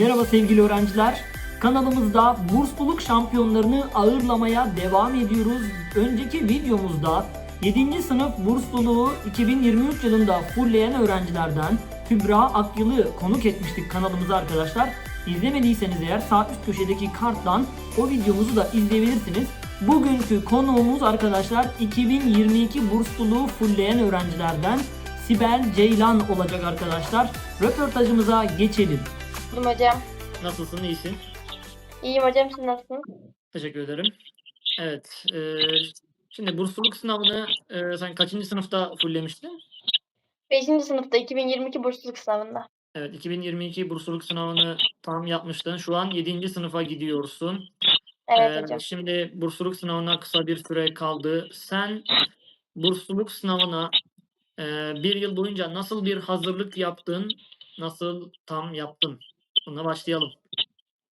Merhaba sevgili öğrenciler. Kanalımızda bursluluk şampiyonlarını ağırlamaya devam ediyoruz. Önceki videomuzda 7. sınıf bursluluğu 2023 yılında fullleyen öğrencilerden Kübra Akyıl'ı konuk etmiştik kanalımıza arkadaşlar. İzlemediyseniz eğer sağ üst köşedeki karttan o videomuzu da izleyebilirsiniz. Bugünkü konuğumuz arkadaşlar 2022 bursluluğu fullleyen öğrencilerden Sibel Ceylan olacak arkadaşlar. Röportajımıza geçelim. İyiyim hocam. Nasılsın? iyisin? İyiyim hocam siz nasılsınız? Teşekkür ederim. Evet. e, şimdi bursluluk sınavını e, sen kaçıncı sınıfta fulllemiştin? 5. sınıfta 2022 bursluluk sınavında. Evet. 2022 bursluluk sınavını tam yapmıştın. Şu an 7. sınıfa gidiyorsun. Evet E, hocam. Şimdi bursluluk sınavına kısa bir süre kaldı. Sen bursluluk sınavına e, bir yıl boyunca nasıl bir hazırlık yaptın? Nasıl tam yaptın? Buna başlayalım.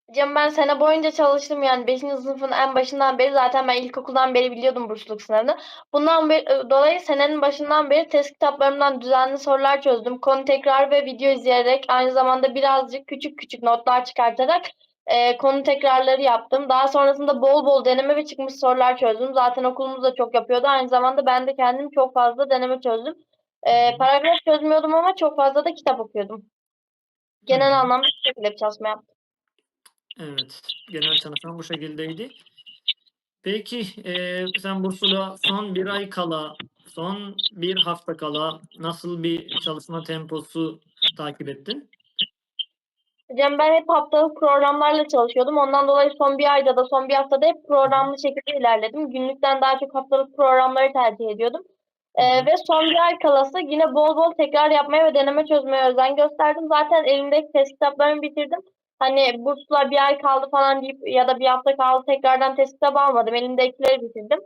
Hocam ben sene boyunca çalıştım yani 5. sınıfın en başından beri zaten ben ilkokuldan beri biliyordum bursluluk sınavını. Bundan beri, dolayı senenin başından beri test kitaplarımdan düzenli sorular çözdüm. Konu tekrar ve video izleyerek aynı zamanda birazcık küçük küçük notlar çıkartarak e, konu tekrarları yaptım. Daha sonrasında bol bol deneme ve çıkmış sorular çözdüm. Zaten okulumuz da çok yapıyordu. Aynı zamanda ben de kendim çok fazla deneme çözdüm. E, paragraf çözmüyordum ama çok fazla da kitap okuyordum. Genel anlamda bu şekilde bir çalışma yaptım. Evet, genel çalışma bu şekildeydi. Peki, eee, sen Bursa'da son bir ay kala, son bir hafta kala nasıl bir çalışma temposu takip ettin? Hocam ben hep haftalık programlarla çalışıyordum. Ondan dolayı son bir ayda da son bir haftada hep programlı şekilde ilerledim. Günlükten daha çok haftalık programları tercih ediyordum. Ee, ve son bir ay kalası yine bol bol tekrar yapmaya ve deneme çözmeye özen gösterdim. Zaten elimdeki test kitaplarımı bitirdim. Hani bursla bir ay kaldı falan deyip ya da bir hafta kaldı tekrardan test kitabı almadım. Elimdekileri bitirdim.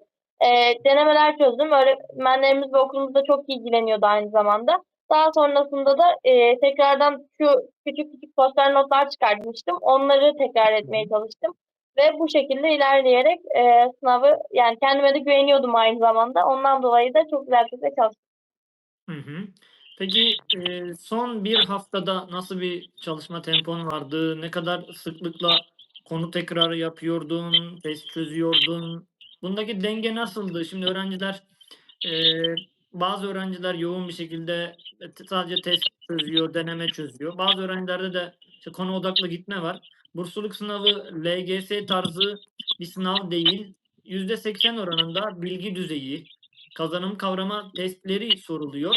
Ee, denemeler çözdüm. Öğretmenlerimiz ve okulumuz da çok ilgileniyordu aynı zamanda. Daha sonrasında da e, tekrardan şu küçük küçük poster notlar çıkartmıştım. Onları tekrar etmeye çalıştım. Ve bu şekilde ilerleyerek e, sınavı yani kendime de güveniyordum aynı zamanda. Ondan dolayı da çok güzel bir şekilde çalıştım. Hı hı. Peki, eee, son bir haftada nasıl bir çalışma tempon vardı? Ne kadar sıklıkla konu tekrarı yapıyordun, test çözüyordun? Bundaki denge nasıldı? Şimdi öğrenciler, eee, bazı öğrenciler yoğun bir şekilde e, sadece test çözüyor, deneme çözüyor. Bazı öğrencilerde de işte konu odaklı gitme var. Bursluluk sınavı LGS tarzı bir sınav değil. %80 oranında bilgi düzeyi, kazanım kavrama testleri soruluyor.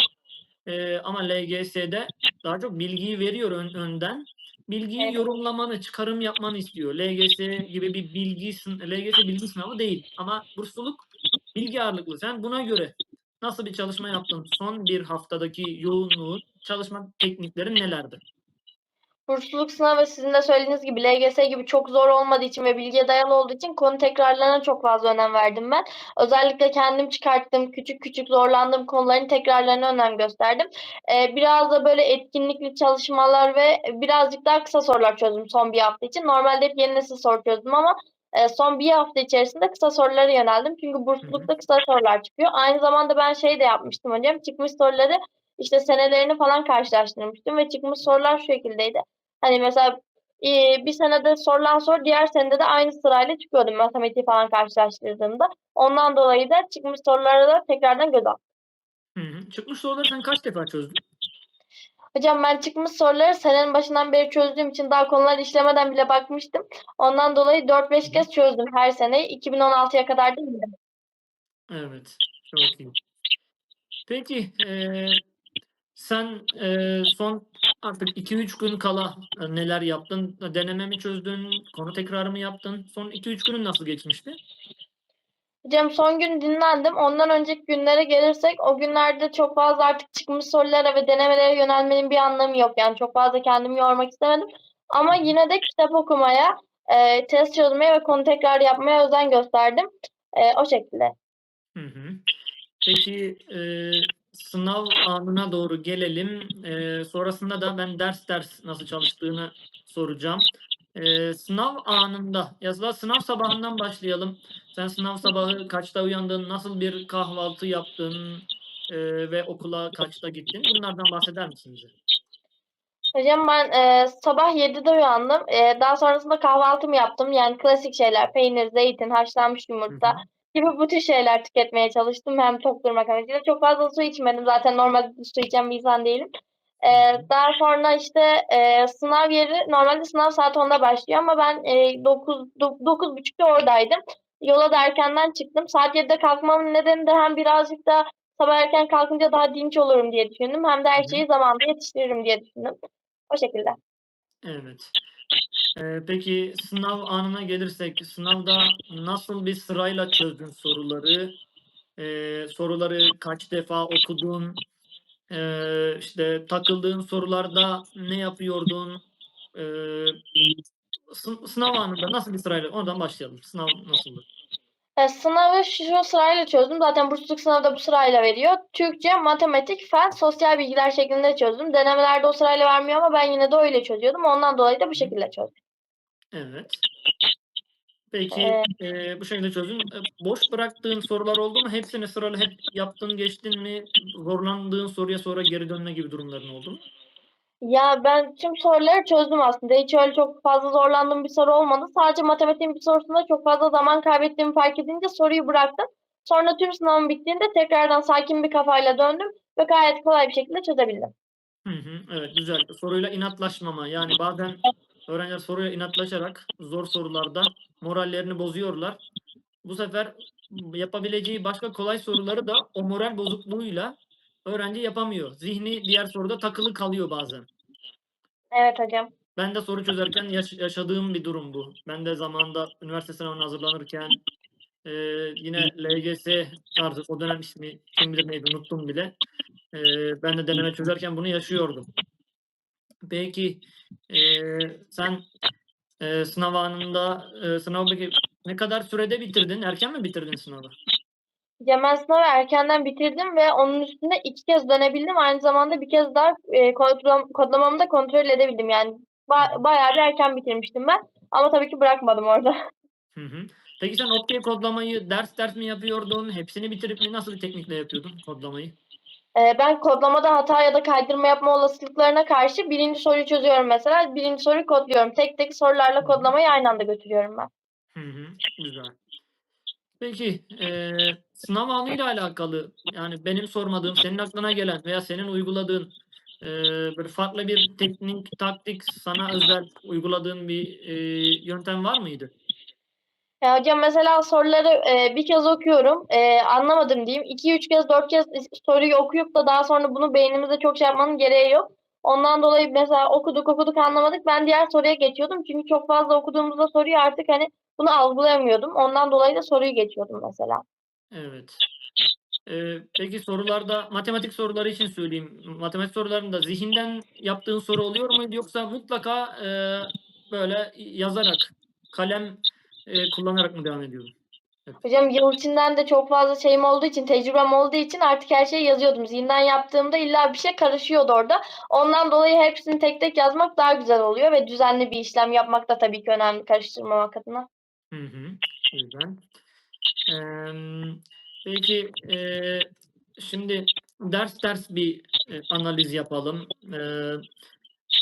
Ee, ama LGS'de daha çok bilgiyi veriyor ön- önden. Bilgiyi Evet. yorumlamanı, çıkarım yapmanı istiyor. LGS gibi bir bilgi LGS bilgi sınavı değil. Ama bursluluk bilgi ağırlıklı. Sen buna göre nasıl bir çalışma yaptın? Son bir haftadaki yoğunluğu, çalışma tekniklerin nelerdi? Bursluluk sınavı sizin de söylediğiniz gibi LGS gibi çok zor olmadığı için ve bilgiye dayalı olduğu için konu tekrarlarına çok fazla önem verdim ben. Özellikle kendim çıkarttığım küçük küçük zorlandığım konuların tekrarlarına önem gösterdim. Ee, biraz da böyle etkinlikli çalışmalar ve birazcık daha kısa sorular çözdüm son bir hafta için. Normalde hep yeni nesil soru çözdüm ama e, son bir hafta içerisinde kısa sorulara yöneldim. Çünkü burslulukta kısa sorular çıkıyor. Aynı zamanda ben şey de yapmıştım hocam. Çıkmış soruları işte senelerini falan karşılaştırmıştım ve çıkmış sorular şu şekildeydi. Hani mesela e, bir senede sorulan soru diğer senede de aynı sırayla çıkıyordu matematiği falan karşılaştırdığımda. Ondan dolayı da çıkmış sorulara da tekrardan göz attım. Hı hı. Çıkmış soruları sen kaç defa çözdün? Hocam ben çıkmış soruları senenin başından beri çözdüğüm için daha konuları işlemeden bile bakmıştım. Ondan dolayı 4-5 kez çözdüm her sene. 2016'ya kadar değil mi? Evet, çok iyi. Peki, eee, sen eee, son artık 2-3 gün kala e, neler yaptın? Deneme mi çözdün? Konu tekrarı mı yaptın? Son 2-3 günün nasıl geçmişti? Hocam son gün dinlendim. Ondan önceki günlere gelirsek o günlerde çok fazla artık çıkmış sorulara ve denemelere yönelmenin bir anlamı yok. Yani çok fazla kendimi yormak istemedim. Ama yine de kitap okumaya, e, test çözmeye ve konu tekrar yapmaya özen gösterdim. E, o şekilde. Hı hı. Peki, eee, sınav anına doğru gelelim. Eee, sonrasında da ben ders ders nasıl çalıştığını soracağım. Eee, sınav anında, ya da sınav sabahından başlayalım. Sen sınav sabahı kaçta uyandın? Nasıl bir kahvaltı yaptın? Eee, ve okula kaçta gittin? Bunlardan bahseder misin bize? Hocam ben e, sabah 7'de uyandım. E, daha sonrasında kahvaltımı yaptım. Yani klasik şeyler, peynir, zeytin, haşlanmış yumurta hı. gibi bu tür şeyler tüketmeye çalıştım. Hem tok durmak amacıyla. Çok fazla su içmedim. Zaten normalde su içen bir insan değilim. E, daha sonra işte e, sınav yeri, normalde sınav saat 10'da başlıyor ama ben e, 9, 9.30'da oradaydım. Yola da erkenden çıktım. Saat 7'de kalkmamın nedeni de hem birazcık da sabah erken kalkınca daha dinç olurum diye düşündüm. Hem de her şeyi zamanında yetiştiririm diye düşündüm. O şekilde. Evet. Eee, peki sınav anına gelirsek, sınavda nasıl bir sırayla çözdün soruları? Eee, soruları kaç defa okudun? Eee, işte takıldığın sorularda ne yapıyordun? Sı sınav anında nasıl bir sırayla? Oradan başlayalım. Sınav nasıldı? E, sınavı şu sırayla çözdüm. Zaten bursluluk sınavı da bu sırayla veriyor. Türkçe, matematik, fen, sosyal bilgiler şeklinde çözdüm. Denemelerde o sırayla vermiyor ama ben yine de öyle çözüyordum. Ondan dolayı da bu şekilde çözdüm. Evet. Peki, Eee eee, bu şekilde çözdün. Eee, boş bıraktığın sorular oldu mu? Hepsini sırayla hep yaptın, geçtin mi? Zorlandığın soruya sonra geri dönme gibi durumların oldu mu? Ya ben tüm soruları çözdüm aslında. Hiç öyle çok fazla zorlandığım bir soru olmadı. Sadece matematiğin bir sorusunda çok fazla zaman kaybettiğimi fark edince soruyu bıraktım. Sonra tüm sınavım bittiğinde tekrardan sakin bir kafayla döndüm ve gayet kolay bir şekilde çözebildim. Hı hı. Evet, güzel. Soruyla inatlaşmama. Yani bazen öğrenciler soruya inatlaşarak zor sorularda morallerini bozuyorlar. Bu sefer yapabileceği başka kolay soruları da o moral bozukluğuyla öğrenci yapamıyor. Zihni diğer soruda takılı kalıyor bazen. Evet hocam. Ben de soru çözerken yaş yaşadığım bir durum bu. Ben de zamanında üniversite sınavına hazırlanırken, eee, yine LGS tarzı, o dönem ismi kim bilir neydi unuttum bile. Eee, ben de deneme çözerken bunu yaşıyordum. Peki, eee, sen, eee, sınav anında, eee, sınavı ne kadar sürede bitirdin? Erken mi bitirdin sınavı? Ya ben sınavı erkenden bitirdim ve onun üstüne 2 kez dönebildim. Aynı zamanda bir kez daha, eee, kodlam kodlamamı da kontrol edebildim. Yani ba bayağı bir erken bitirmiştim ben ama tabii ki bırakmadım orada. Hı hı. Peki sen Opti'ye kodlamayı ders ders mi yapıyordun? Hepsini bitirip mi nasıl bir teknikle yapıyordun kodlamayı? Eee, ben kodlamada hata ya da kaydırma yapma olasılıklarına karşı 1'inci soruyu çözüyorum mesela. 1'inci soruyu kodluyorum. Tek tek sorularla kodlamayı aynı anda götürüyorum ben. Hı hı. Güzel. Peki, eee, sınav anıyla alakalı, yani benim sormadığım, senin aklına gelen veya senin uyguladığın, eee, böyle farklı bir teknik, taktik, sana özel uyguladığın bir, eee, yöntem var mıydı? Ya hocam mesela soruları, eee, bir kez okuyorum, eee, anlamadım diyeyim. 2-3 kez, 4 kez soruyu okuyup da daha sonra bunu beynimizde çok şey yapmanın gereği yok. Ondan dolayı mesela okuduk, okuduk, anlamadık. Ben diğer soruya geçiyordum. Çünkü çok fazla okuduğumuzda soruyu artık, hani, bunu algılayamıyordum. Ondan dolayı da soruyu geçiyordum mesela. Evet. Eee, peki sorularda matematik soruları için söyleyeyim. Matematik sorularında zihinden yaptığın soru oluyor muydu yoksa mutlaka, eee, böyle yazarak, kalem, eee, kullanarak mı devam ediyordun? Evet. Hocam yıl içinden de çok fazla şeyim olduğu için, tecrübem olduğu için artık her şeyi yazıyordum. Zihinden yaptığımda illa bir şey karışıyordu orada. Ondan dolayı hepsini tek tek yazmak daha güzel oluyor ve düzenli bir işlem yapmak da tabii ki önemli karıştırmamak adına. Hı hı. Güzel. Emm, peki, eee, şimdi ders ders bir, eee, analiz yapalım. Eee,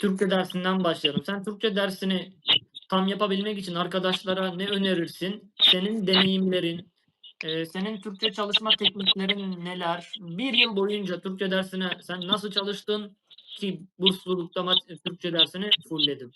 Türkçe dersinden başlayalım. Sen Türkçe dersini tam yapabilmek için arkadaşlara ne önerirsin? Senin deneyimlerin, eee, senin Türkçe çalışma tekniklerin neler? 1 yıl boyunca Türkçe dersine sen nasıl çalıştın ki burslulukta Türkçe dersini fulledin?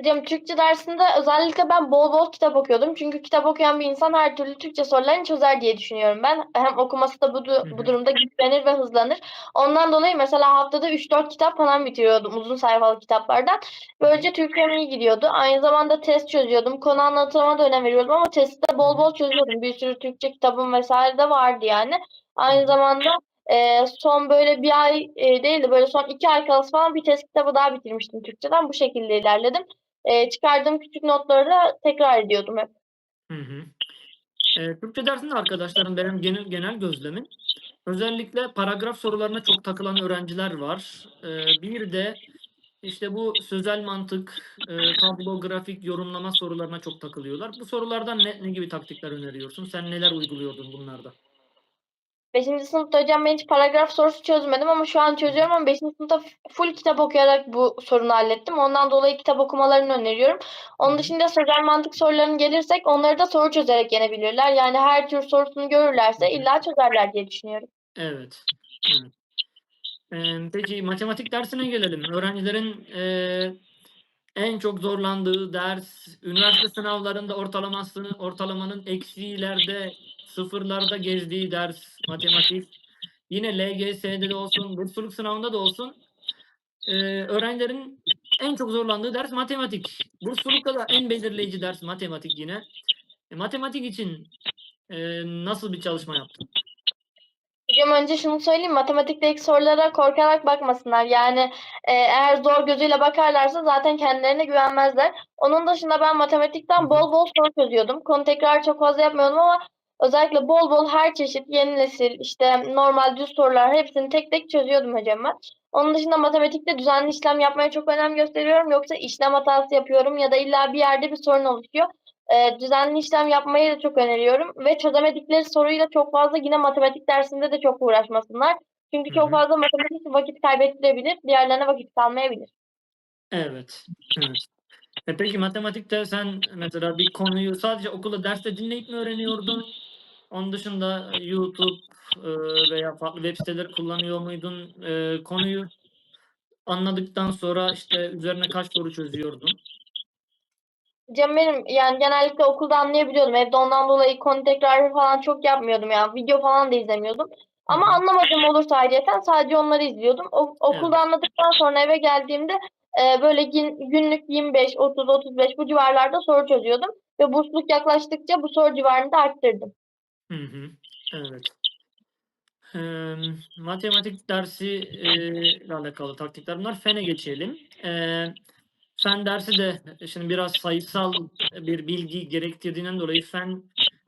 Hocam Türkçe dersinde özellikle ben bol bol kitap okuyordum. Çünkü kitap okuyan bir insan her türlü Türkçe sorularını çözer diye düşünüyorum ben. Hem okuması da bu bu durumda güçlenir ve hızlanır. Ondan dolayı mesela haftada 3-4 kitap falan bitiriyordum uzun sayfalı kitaplardan. Böylece Türkçem iyi gidiyordu. Aynı zamanda test çözüyordum. Konu anlatıma da önem veriyordum ama Hı bol bol çözüyordum. Bir sürü Türkçe kitabım vs. de vardı yani. Aynı zamanda, eee, son böyle 1 ay, eee, değil de böyle son 2 ay kalası falan bir test kitabı daha bitirmiştim Türkçeden. Bu şekilde ilerledim. Eee, çıkardığım küçük notları da tekrar ediyordum hep. Hı hı. Eee, Türkçe dersinde arkadaşlarım benim genel genel gözlemim, özellikle paragraf sorularına çok takılan öğrenciler var. Eee, bir de, işte, bu sözel mantık, eee, tablo, grafik, yorumlama sorularına çok takılıyorlar. Bu sorulardan ne ne gibi taktikler öneriyorsun? Sen neler uyguluyordun bunlarda? 5. sınıfta hocam ben hiç paragraf sorusu çözmedim ama şu an çözüyorum ama 5. sınıfta full kitap okuyarak bu sorunu hallettim. Ondan dolayı kitap okumalarını öneriyorum. Onun dışında sözel mantık sorularına gelirsek onları da soru çözerek yenebilirler. Yani her tür sorusunu görürlerse illa çözerler diye düşünüyorum. Evet. evet. Ee, peki matematik dersine gelelim. Öğrencilerin eee, en çok zorlandığı ders, üniversite sınavlarında ortalamasını, ortalamanın eksilerde, sıfırlarda gezdiği ders matematik. Yine LGS'de de olsun, bursluluk sınavında da olsun. eee, öğrencilerin en çok zorlandığı ders matematik. Burslulukta da en belirleyici ders matematik yine. E, matematik için eee, nasıl bir çalışma yaptın? Hocam önce şunu söyleyeyim. Matematikteki sorulara korkarak bakmasınlar. Yani e, eğer zor gözüyle bakarlarsa zaten kendilerine güvenmezler. Onun dışında ben matematikten bol bol soru çözüyordum. Konu tekrar çok fazla yapmıyordum ama özellikle bol bol her çeşit yeni nesil, işte normal düz sorular hepsini tek tek çözüyordum hocam ben. Onun dışında matematikte düzenli işlem yapmaya çok önem gösteriyorum. Yoksa işlem hatası yapıyorum ya da illa bir yerde bir sorun oluşuyor. Ee, düzenli işlem yapmayı da çok öneriyorum ve çözemedikleri soruyla çok fazla yine matematik dersinde de çok uğraşmasınlar. Çünkü çok fazla matematik vakit kaybettirebilir, diğerlerine vakit kalmayabilir. Evet. Evet. E peki matematikte sen mesela bir konuyu sadece okulda derste dinleyip mi öğreniyordun? Onun dışında YouTube e, veya farklı web siteleri kullanıyor muydun? E, konuyu anladıktan sonra işte üzerine kaç soru çözüyordun? Cem benim yani genellikle okulda anlayabiliyordum. Evde ondan dolayı konu tekrarı falan çok yapmıyordum yani. Video falan da izlemiyordum. Ama anlamadığım olursa ayrıyeten sadece onları izliyordum. O, okulda Evet. anladıktan sonra eve geldiğimde e, böyle gün- günlük 25, 30, 35 bu civarlarda soru çözüyordum. Ve bursluluk yaklaştıkça bu soru civarını da arttırdım. Evet. Eee, matematik dersi ile alakalı taktikler bunlar. Fene geçelim. Eee, fen dersi de şimdi biraz sayısal bir bilgi gerektirdiğinden dolayı fen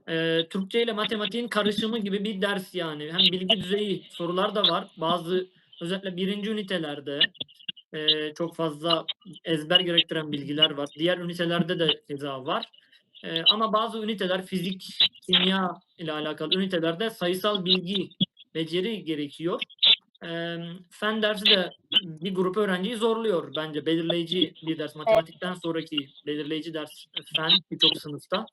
eee, Türkçe ile matematiğin karışımı gibi bir ders yani. Hem bilgi düzeyi sorular da var. Bazı özellikle birinci ünitelerde eee, çok fazla ezber gerektiren bilgiler var. Diğer ünitelerde de keza var. Eee, ama bazı üniteler fizik, kimya ile alakalı ünitelerde sayısal bilgi, beceri gerekiyor. Eee, fen dersi de bir grup öğrenciyi zorluyor bence. Belirleyici bir ders. Matematikten sonraki belirleyici ders fen birçok sınıfta.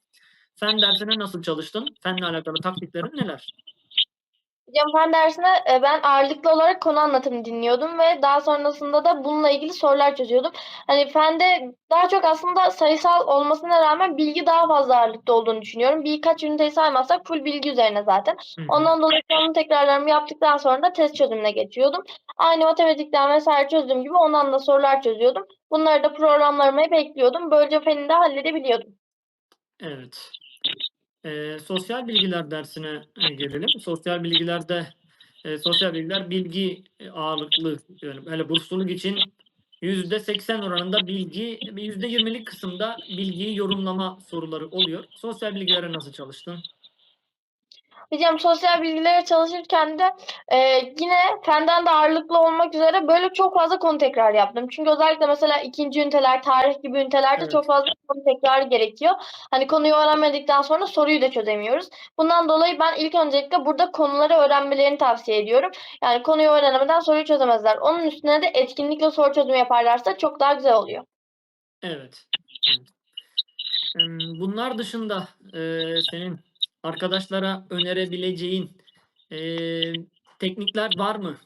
Fen dersine nasıl çalıştın? Fenle alakalı taktiklerin neler? Hocam fen dersine e, ben ağırlıklı olarak konu anlatımı dinliyordum ve daha sonrasında da bununla ilgili sorular çözüyordum. Hani fende daha çok aslında sayısal olmasına rağmen bilgi daha fazla ağırlıkta olduğunu düşünüyorum. Birkaç üniteyi saymazsak full bilgi üzerine zaten. Ondan dolayı konu tekrarlarımı yaptıktan sonra da test çözümüne geçiyordum. Aynı matematikten vesaire çözdüğüm gibi ondan da sorular çözüyordum. Bunları da programlarıma hep ekliyordum. Böylece feni de halledebiliyordum. Evet. Eee, sosyal bilgiler dersine e, gelelim. Sosyal bilgilerde e, sosyal bilgiler bilgi e, ağırlıklı yani hele bursluluk için %80 oranında bilgi, bir %20'lik kısımda bilgiyi yorumlama soruları oluyor. Sosyal bilgilere nasıl çalıştın? Hocam sosyal bilgilere çalışırken de e, yine fenden de ağırlıklı olmak üzere böyle çok fazla konu tekrar yaptım. Çünkü özellikle mesela ikinci üniteler, tarih gibi ünitelerde Evet. çok fazla konu tekrarı gerekiyor. Hani konuyu öğrenmedikten sonra soruyu da çözemiyoruz. Bundan dolayı ben ilk öncelikle burada konuları öğrenmelerini tavsiye ediyorum. Yani konuyu öğrenemeden soruyu çözemezler. Onun üstüne de etkinlikle soru çözümü yaparlarsa çok daha güzel oluyor. Evet. Bunlar dışında e, senin arkadaşlara önerebileceğin e, teknikler var mı?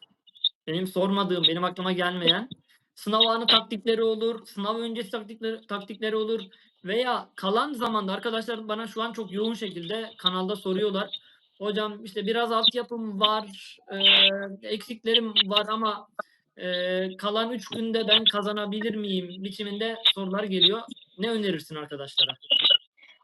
Benim sormadığım, benim aklıma gelmeyen sınav anı taktikleri olur, sınav öncesi taktikleri, taktikleri olur veya kalan zamanda arkadaşlar bana şu an çok yoğun şekilde kanalda soruyorlar. Hocam işte biraz altyapım var, e, eksiklerim var ama e, kalan 3 günde ben kazanabilir miyim biçiminde sorular geliyor. Ne önerirsin arkadaşlara?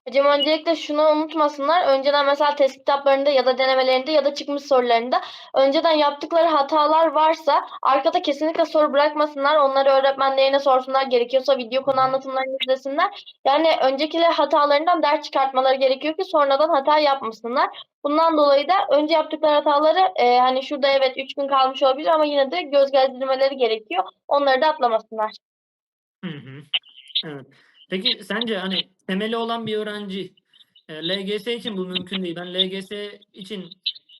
Hocam öncelikle şunu unutmasınlar. Önceden mesela test kitaplarında ya da denemelerinde ya da çıkmış sorularında önceden yaptıkları hatalar varsa arkada kesinlikle soru bırakmasınlar. Onları öğretmenlerine sorsunlar. Gerekiyorsa video konu anlatımlarını izlesinler. Yani önceki hatalarından ders çıkartmaları gerekiyor ki sonradan hata yapmasınlar. Bundan dolayı da önce yaptıkları hataları e, hani şurada evet 3 gün kalmış olabilir ama yine de göz gezdirmeleri gerekiyor. Onları da atlamasınlar. Hı hı. Evet. Peki sence hani temeli olan bir öğrenci e, LGS için bu mümkün değil. Ben LGS için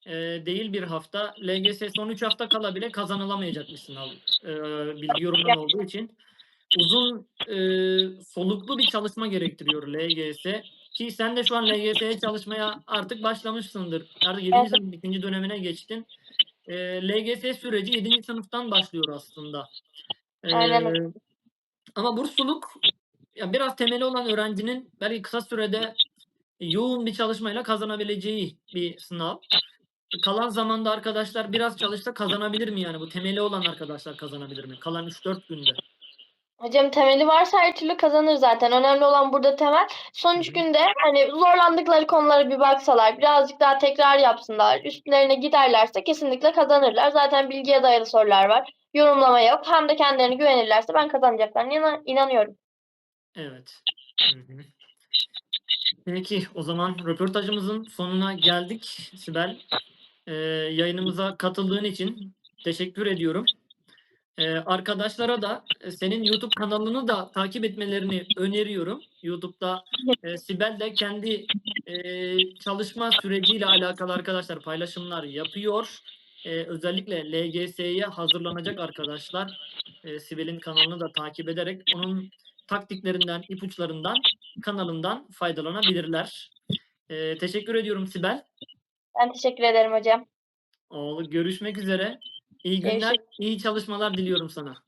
e, değil bir hafta. LGS son 3 hafta kala bile kazanılamayacak bir sınav. E, bilgi yorumdan olduğu için. Uzun e, soluklu bir çalışma gerektiriyor LGS. Ki sen de şu an LGS'ye çalışmaya artık başlamışsındır. Artık 7. Evet. sınıf ikinci dönemine geçtin. E, LGS süreci 7. sınıftan başlıyor aslında. E, Aynen ama bursluluk ya biraz temeli olan öğrencinin belki kısa sürede yoğun bir çalışmayla kazanabileceği bir sınav. Kalan zamanda arkadaşlar biraz çalışsa kazanabilir mi yani? Bu temeli olan arkadaşlar kazanabilir mi? Kalan 3-4 günde. Hocam temeli varsa her türlü kazanır zaten. Önemli olan burada temel. Son üç günde hani zorlandıkları konulara bir baksalar, birazcık daha tekrar yapsınlar, üstlerine giderlerse kesinlikle kazanırlar. Zaten bilgiye dayalı sorular var. Yorumlama yok. Hem de kendilerine güvenirlerse ben kazanacaklarına inan- inanıyorum. Evet. Hı hı. Peki o zaman röportajımızın sonuna geldik Sibel. Ee, yayınımıza katıldığın için teşekkür ediyorum. Ee, arkadaşlara da e, senin YouTube kanalını da takip etmelerini öneriyorum. YouTube'da e, Sibel de kendi e, çalışma süreciyle alakalı arkadaşlar paylaşımlar yapıyor. E, özellikle LGS'ye hazırlanacak arkadaşlar e, Sibel'in kanalını da takip ederek onun taktiklerinden, ipuçlarından, kanalından faydalanabilirler. E, teşekkür ediyorum Sibel. Ben teşekkür ederim hocam. Oğlu görüşmek üzere. İyi günler, Görüşürüz. iyi çalışmalar diliyorum sana.